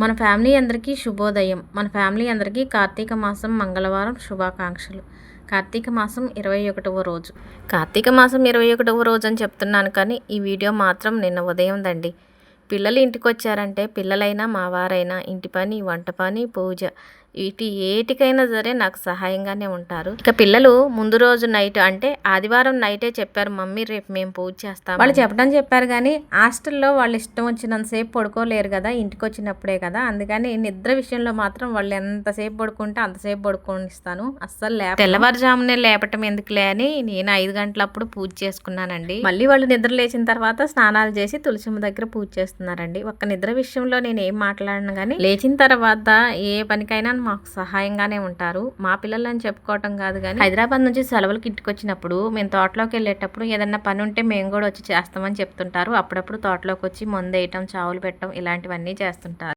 మన ఫ్యామిలీ అందరికీ శుభోదయం. మన ఫ్యామిలీ అందరికీ కార్తీక మాసం మంగళవారం శుభాకాంక్షలు. కార్తీక మాసం ఇరవై ఒకటవ రోజు. కార్తీక మాసం ఇరవై ఒకటవ రోజు అని చెప్తున్నాను కానీ ఈ వీడియో మాత్రం నిన్న ఉదయం దండి. పిల్లలు ఇంటికి వచ్చారంటే పిల్లలైనా మా వారైనా ఇంటి పని వంట పని పూజ వీటి ఏటికైనా సరే నాకు సహాయంగానే ఉంటారు. ఇక పిల్లలు ముందు రోజు నైట్ అంటే ఆదివారం నైటే చెప్పారు మమ్మీ రేపు మేము పూజ చేస్తాం వాళ్ళు చెప్పడం చెప్పారు కానీ హాస్టల్లో వాళ్ళు ఇష్టం వచ్చినంతసేపు పడుకోలేరు కదా ఇంటికి వచ్చినప్పుడే కదా. అందుకని నిద్ర విషయంలో మాత్రం వాళ్ళు ఎంతసేపు పడుకుంటే అంతసేపు పడుకొనిస్తాను. అస్సలు లేప తెల్లవారుజామునే లేపటం ఎందుకులే అని నేను ఐదు గంటలప్పుడు పూజ చేసుకున్నానండి. మళ్ళీ వాళ్ళు నిద్ర లేచిన తర్వాత స్నానాలు చేసి తులసిమ్మ దగ్గర పూజ చేస్తున్నారండి. ఒక్క నిద్ర విషయంలో నేను ఏం మాట్లాడను కానీ లేచిన తర్వాత ఏ పనికైనా మాకు సహాయంగానే ఉంటారు. మా పిల్లలని చెప్పుకోవటం కాదు కానీ హైదరాబాద్ నుంచి సెలవులకి ఇంటికి వచ్చినప్పుడు మేము తోటలోకి వెళ్ళేటప్పుడు ఏదన్నా పని ఉంటే మేము కూడా వచ్చి చేస్తామని చెప్తుంటారు. అప్పుడప్పుడు తోటలోకి వచ్చి మందు వేయటం చావులు పెట్టడం ఇలాంటివన్నీ చేస్తుంటారు.